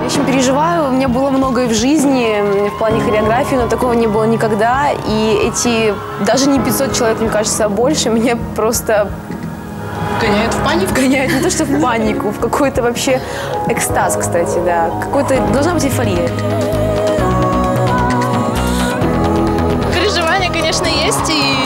Я очень переживаю. У меня было много и в жизни, в плане хореографии, но такого не было никогда. И эти, даже не 500 человек, мне кажется, а больше, меня просто Гоняют в панику. вгоняют не то что в панику, в какой-то вообще экстаз, кстати, да. Какой-то, должна быть эйфория. Переживания, конечно, есть, и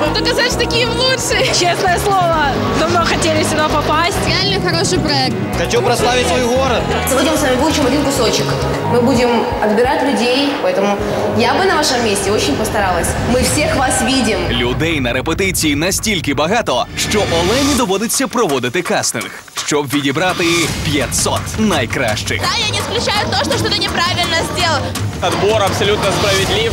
возможное, чтобы доказать, что такие лучшие. Честное слово, давно хотели сюда попасть. Реально хороший проект. Хочу прославить свой город. Сегодня мы с вами выучим один кусочек. Мы будем отбирать людей, поэтому я бы на вашем месте очень постаралась. Мы всех вас видим. Людей на репетиції настільки багато, що Олені доводиться проводити кастинг, щоб відібрати 500 найкращих. Да, я не исключаю то, что что-то неправильно сделал. Отбор абсолютно справедлив.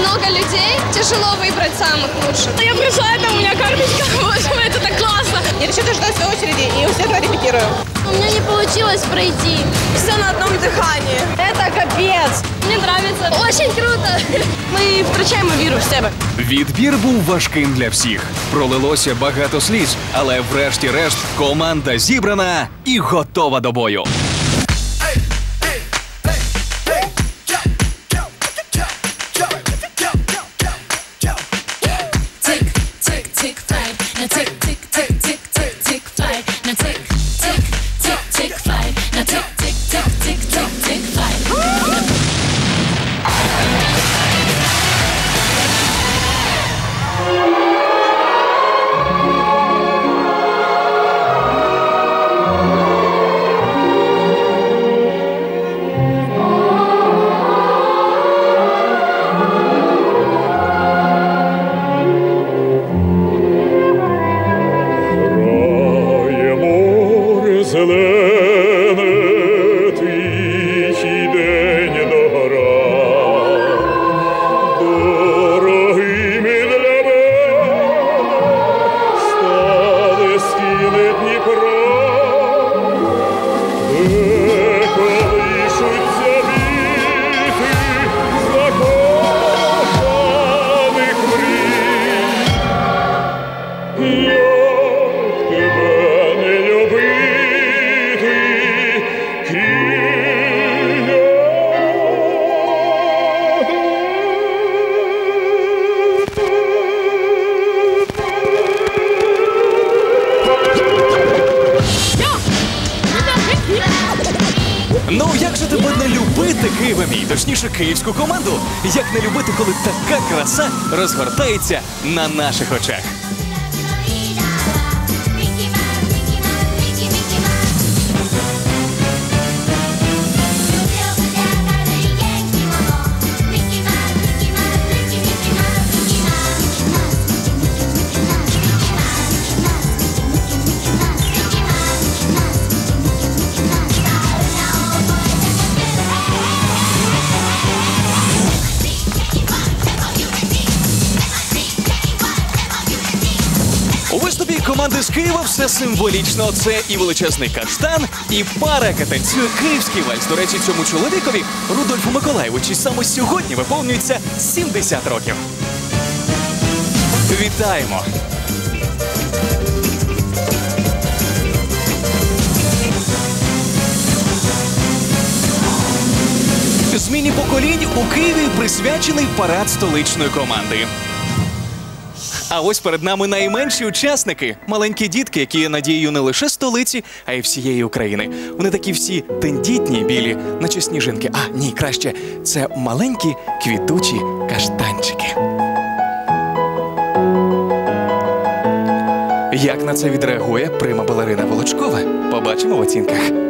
Много людей, тяжело выбрать самых лучших. Я пришла, это у меня карточка. Боже мой, это так классно. Я решила ждать своей очереди и усердно репетирую. У меня не получилось пройти. Все на одном дыхании. Это капец. Мне нравится. Очень круто. Ми втрачаємо віру в себе. Відбір був важким для всіх. Пролилося багато сліз, але врешті-решт команда зібрана і готова до бою. точніше київську команду? Як не любити, коли така краса розгортається на наших очах? Команди все символічно. Це і величезний каштан, і пара, яка київський вальс. До речі, цьому чоловікові Рудольфу Миколаєвичу саме сьогодні виповнюється 70 років. Вітаємо! Зміні поколінь у Києві присвячений парад столичної команди. А ось перед нами найменші учасники маленькі дітки, які є надією не лише столиці, а й всієї України. Вони такі всі тендітні, білі, наче сніжинки. А ні, краще це маленькі квітучі каштанчики. Як на це відреагує прима балерина Волочкова? Побачимо в оцінках.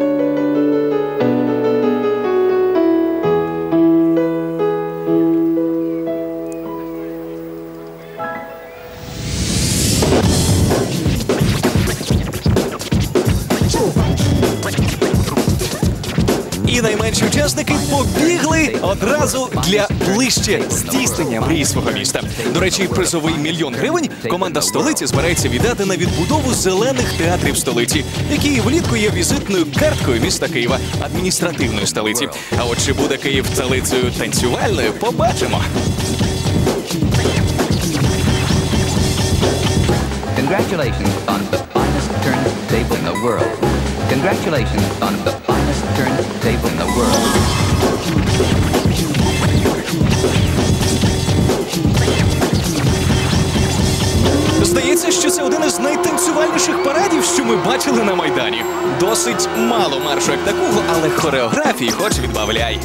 Ближче здійснення мрії свого міста. До речі, призовий мільйон гривень команда столиці збирається віддати на відбудову зелених театрів столиці, які влітку є візитною карткою міста Києва, адміністративної столиці. А от чи буде Київ столицею танцювальною, побачимо. Congratulations on the finest turntable in the world. Congratulations on the finest turntable in the world. Це один із найтанцювальніших парадів, що ми бачили на майдані. Досить мало маршу як такого, але хореографії хоч відбавляй.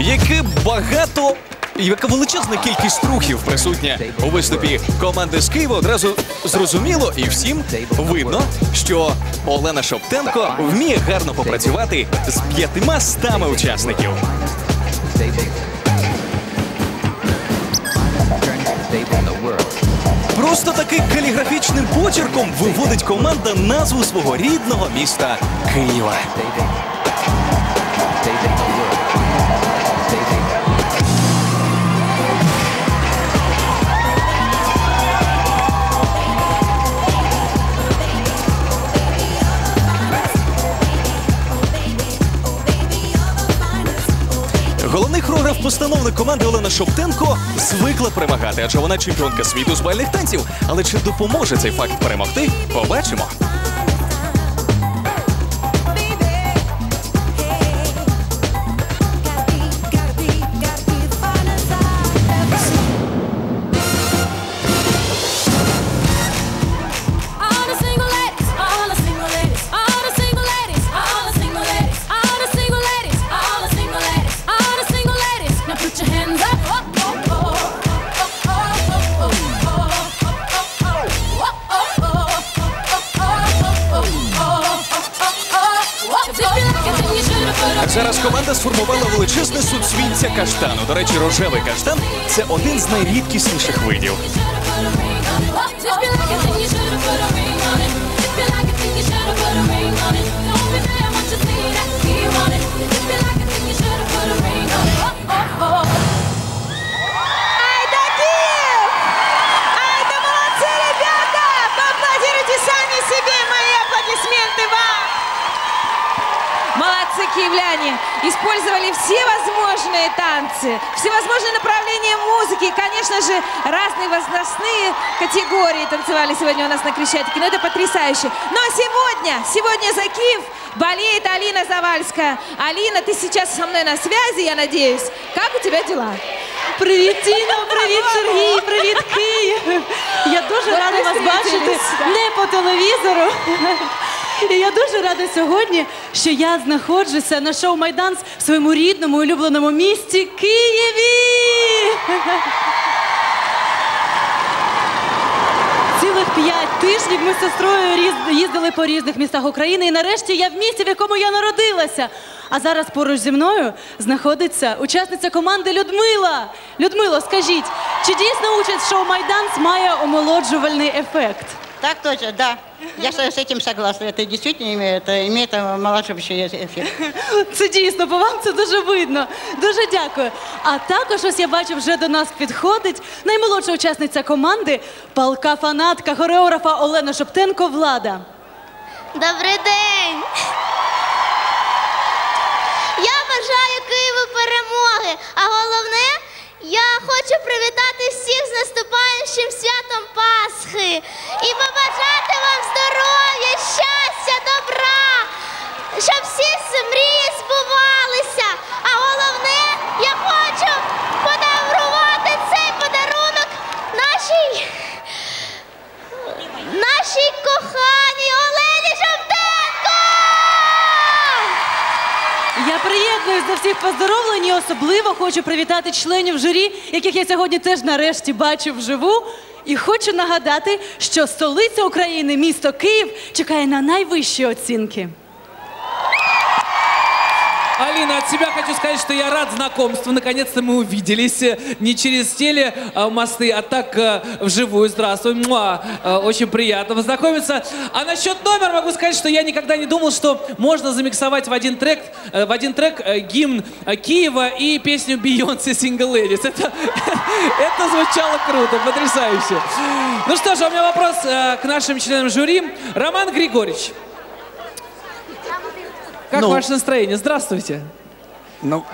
Яке багато. Яка величезна кількість рухів присутня у виступі команди з Києва одразу зрозуміло і всім видно, що Олена Шоптенко вміє гарно попрацювати з п'ятима стами учасників. Просто таки каліграфічним почерком виводить команда назву свого рідного міста Києва. Головний хореограф-постановник команди Олена Шоптенко звикла перемагати, адже вона чемпіонка світу з бальних танців. Але чи допоможе цей факт перемогти? Побачимо. сформувала величезне суцвінця каштану. До речі, рожевий каштан це один з найрідкісніших видів. Like a thing you should've put a ring on it. Just like a thing you should've put a ring on it. танцы, всевозможные направления музыки, и, конечно же, разные возрастные категории танцевали сегодня у нас на Крещатике. Ну, это потрясающе. Но сегодня, сегодня за Киев болеет Алина Завальская. Алина, ты сейчас со мной на связи, я надеюсь. Как у тебя дела? Привіт, Тіно, привіт, Сергій, привіт, Київ. Я дуже От рада ми вас бачити зустрілись, да. не по телевізору. І я дуже рада сьогодні, що я знаходжуся на шоу Майданс в своєму рідному улюбленому місті Києві. Цілих п'ять тижнів ми з сестрою їздили по різних містах України. І нарешті я в місті, в якому я народилася. А зараз поруч зі мною знаходиться учасниця команди Людмила. Людмило, скажіть, чи дійсно участь в шоу Майданс має омолоджувальний ефект? Так точно, да. Я с с этим согласна. Это действительно имеет, э, имеет омолаживающий эффект. Це дійсно, по вам це дуже видно. Дуже дякую. А також ось я бачу, вже до нас підходить наймолодша учасниця команди, палка фанатка хореографа Олена Шоптенко Влада. Добрий день! Я бажаю Києву перемоги, а головне, я хочу привітати всіх з наступаючим святом Пасхи і побажати вам здоров'я, щастя, добра, щоб всі мрії збувалися. А головне, я хочу подарувати цей подарунок нашій нашій коханій Олені приєднуюсь до всіх поздоровлень і особливо хочу привітати членів журі, яких я сьогодні теж нарешті бачу вживу. І хочу нагадати, що столиця України, місто Київ, чекає на найвищі оцінки. Алина, от себя хочу сказать, что я рад знакомству. Наконец-то мы увиделись. Не через теле э, мосты, а так э, вживую. Здравствуй. Муа. Э, Очень приятно познакомиться. А насчет номера могу сказать, что я никогда не думал, что можно замиксовать в один трек, э, в один трек гимн Киева и песню Beyoncé Single Ladies. Это, это звучало круто, потрясающе. Ну что ж, а у меня вопрос к нашим членам жюри. Роман Григорьевич, как ну, ваше настроение? Здравствуйте. Ну...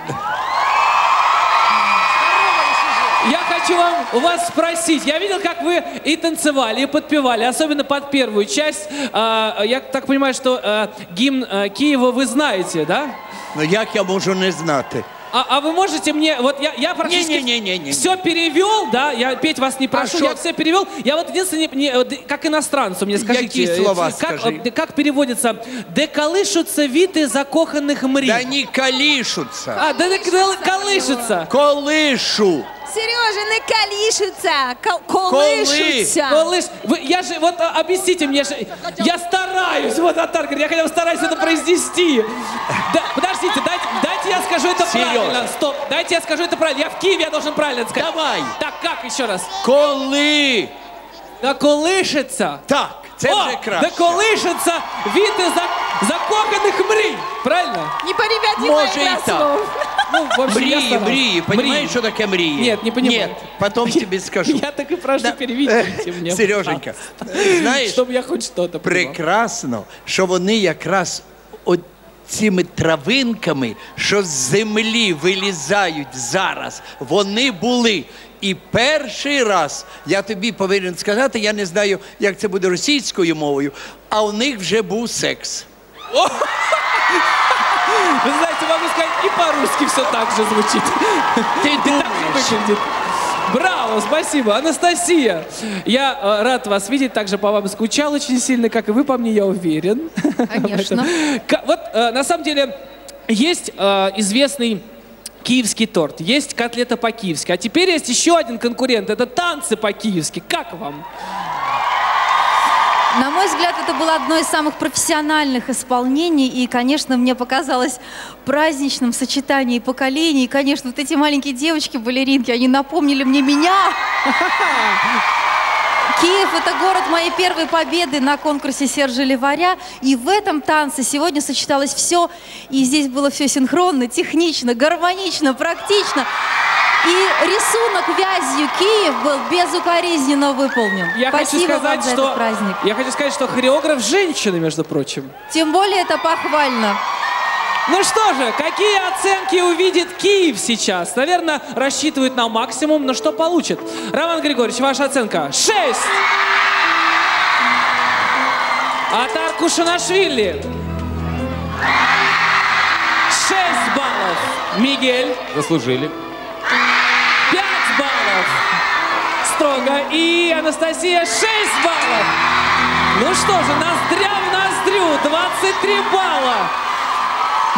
Я хочу вам, у вас спросить. Я видел, как вы и танцевали, и подпевали, особенно под первую часть. А, я так понимаю, что э, гимн э, Киева вы знаете, да? Ну, як я можу не знати? А, а вы можете мне, вот я, я практически Не-не-не-не-не. все перевел, да, я петь вас не прошу, шо? я все перевел. Я вот единственное, не- не- как иностранцу, мне скажите. Какие слова э, как, скажи? э, как переводится? «Де колышутся віти закоханих мрій». Да не колишутся. А, да, да, колышутся. Колишу. Сережа, не калишутся, ко- колышутся. Колыш, вы, я же, вот а, объясните мне, же, я стараюсь, вот Атар говорит, я хотя бы стараюсь это произнести. Да, дайте, дайте я скажу это Серёж. правильно. Стоп, дайте я скажу это правильно. Я в Киеве, я должен правильно это сказать. Давай. Так, как еще раз? Коли. Да колышется. Так, це О, вже краще. да колышется віти за, закоханих мрій. Правильно? Не переводи Може моих і так. слов. Ну, в общем, я Мрії, стараюсь. мрії. Понимаешь, что такое мрії? Нет, не понимаю. Нет, потом тебе скажу. Я так и прошу, переведите мне. Сереженька, знаєш, Чтобы я хоть что-то понимал. прекрасно, що вони якраз от цими травинками, що з землі вилізають зараз, вони були. І перший раз, я тобі повинен сказати, я не знаю, як це буде російською мовою, а у них вже був секс. Вы знаете, могу сказать, и по-русски все так же звучит. Ты И так выглядит. Браво, спасибо. Анастасия, я э, рад вас видеть, также по вам скучал очень сильно, как и вы по мне, я уверен. Конечно. Вот, э, на самом деле, есть э, известный киевский торт, есть котлета по-киевски, а теперь есть еще один конкурент, это танцы по-киевски. Как вам? На мой взгляд, это было одно из самых профессиональных исполнений, и, конечно, мне показалось праздничным в сочетании поколений. И, конечно, вот эти маленькие девочки-балеринки, они напомнили мне меня. Киев – это город моей первой победы на конкурсе Сержа Леваря. И в этом танце сегодня сочеталось все. И здесь было все синхронно, технично, гармонично, практично. И рисунок вязью Киев был безукоризненно выполнен. Я Спасибо хочу вам сказать, за что этот праздник. я хочу сказать, что хореограф женщина, между прочим. Тем более это похвально. Ну что же, какие оценки увидит Киев сейчас? Наверное, рассчитывают на максимум, но что получит? Роман Григорьевич, ваша оценка? Шесть! Атар Кушанашвили. Шесть баллов. Мигель. Заслужили. Строго. И Анастасия 6 баллов. Ну что же, ноздря в ноздрю. 23 балла.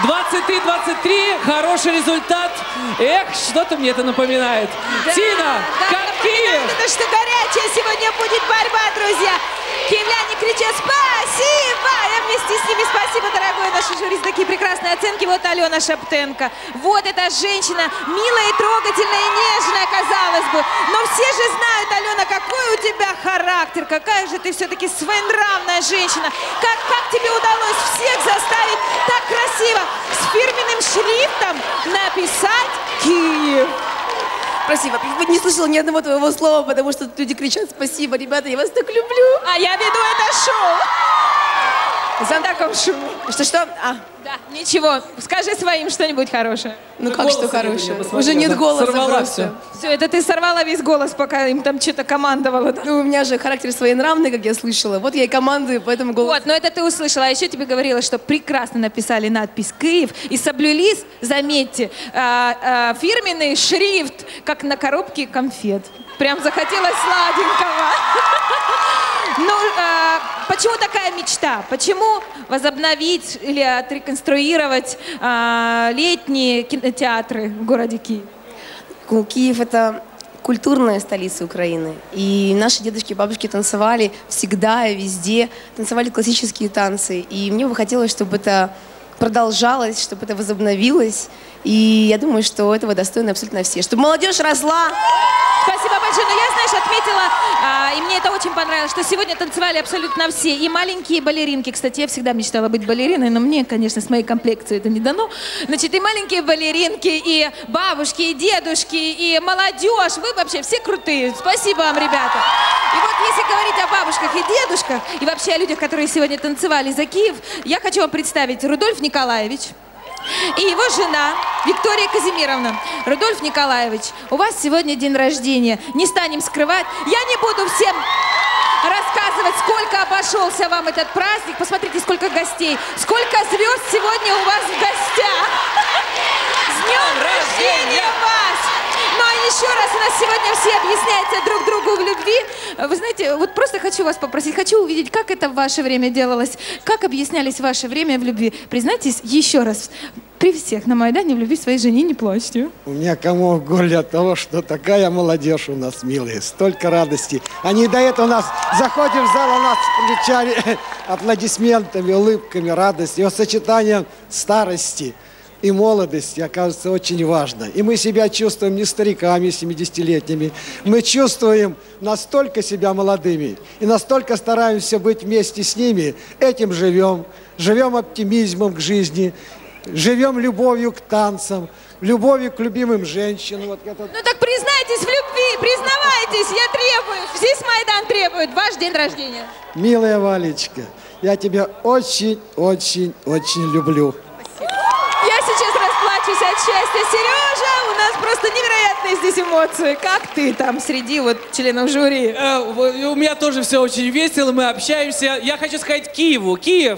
23-23, хороший результат. Эх, что-то мне это напоминает. Тина, как Киев? Это что горячая сегодня будет борьба, друзья. Киевляне кричат «Спасибо!» Я вместе с ними «Спасибо, дорогой наш жюри, такие прекрасные оценки». Вот Алена Шептенко. Вот эта женщина, милая и трогательная, и нежная, казалось бы. Но все же знают, Алена, какой у тебя характер, какая же ты все-таки своенравная женщина. Как, как тебе удалось всех заставить так красиво с фирменным шрифтом написать «Киев»? Спасибо. Я не слышала ни одного твоего слова, потому что люди кричат «Спасибо, ребята, я вас так люблю». А я веду это шоу. За таком шоу. Что-что? А, Да, ничего. Скажи своим что-нибудь хорошее. ну как Голоса что хорошее? Уже нет голоса Сорвала просто. Все, это ты сорвала весь голос, пока им там что-то командовала. да? Ну, у меня же характер своенравный, как я слышала. Вот я и командую, поэтому голос... Вот, но это ты услышала. А еще тебе говорила, что прекрасно написали надпись «Киев» и соблюли, заметьте, а, а, фирменный шрифт, как на коробке конфет. Прям захотелось сладенького. Ну, а, почему такая мечта? Почему возобновить или отреконструировать а, летние кинотеатры в городе Киев? Ку- Киев — это культурная столица Украины. И наши дедушки и бабушки танцевали всегда и везде, танцевали классические танцы. И мне бы хотелось, чтобы это продолжалось, чтобы это возобновилось. И я думаю, что этого достойны абсолютно все. Чтобы молодежь росла. Спасибо большое. Но я, знаешь, отметила, а, и мне это очень понравилось, что сегодня танцевали абсолютно все. И маленькие балеринки. Кстати, я всегда мечтала быть балериной, но мне, конечно, с моей комплекцией это не дано. Значит, и маленькие балеринки, и бабушки, и дедушки, и молодежь. Вы вообще все крутые. Спасибо вам, ребята. И вот если говорить о бабушках и дедушках, и вообще о людях, которые сегодня танцевали за Киев, я хочу вам представить Рудольф Николаевич. и его жена Виктория Казимировна. Рудольф Николаевич, у вас сегодня день рождения. Не станем скрывать. Я не буду всем рассказывать, сколько обошелся вам этот праздник. Посмотрите, сколько гостей. Сколько звезд сегодня у вас в гостях. С днем рождения вас! Ну а еще раз у нас сегодня все объясняются друг другу в любви. Вы знаете, вот просто хочу вас попросить, хочу увидеть, как это в ваше время делалось, как объяснялись ваше время в любви. Признайтесь еще раз, при всех на Майдане в любви своей жене не плачьте. У меня комок в горле от того, что такая молодежь у нас милая, столько радости. Они до этого у нас, заходим в зал, у нас включали аплодисментами, улыбками, радостью. И вот сочетание старости и молодости, оказывается, очень важно. И мы себя чувствуем не стариками 70-летними, мы чувствуем настолько себя молодыми и настолько стараемся быть вместе с ними, этим живем, живем оптимизмом к жизни, живем любовью к танцам, любовью к любимым женщинам. Вот это Ну так признайтесь в любви, признавайтесь, я требую. Здесь Майдан требует ваш день рождения. Милая Валечка, я тебя очень-очень-очень люблю. Расплачусь от счастья. Сережа, у нас просто невероятные здесь эмоции. Как ты там среди вот членов жюри? Э, У меня тоже все очень весело, мы общаемся. Я хочу сказать Киеву. Киев,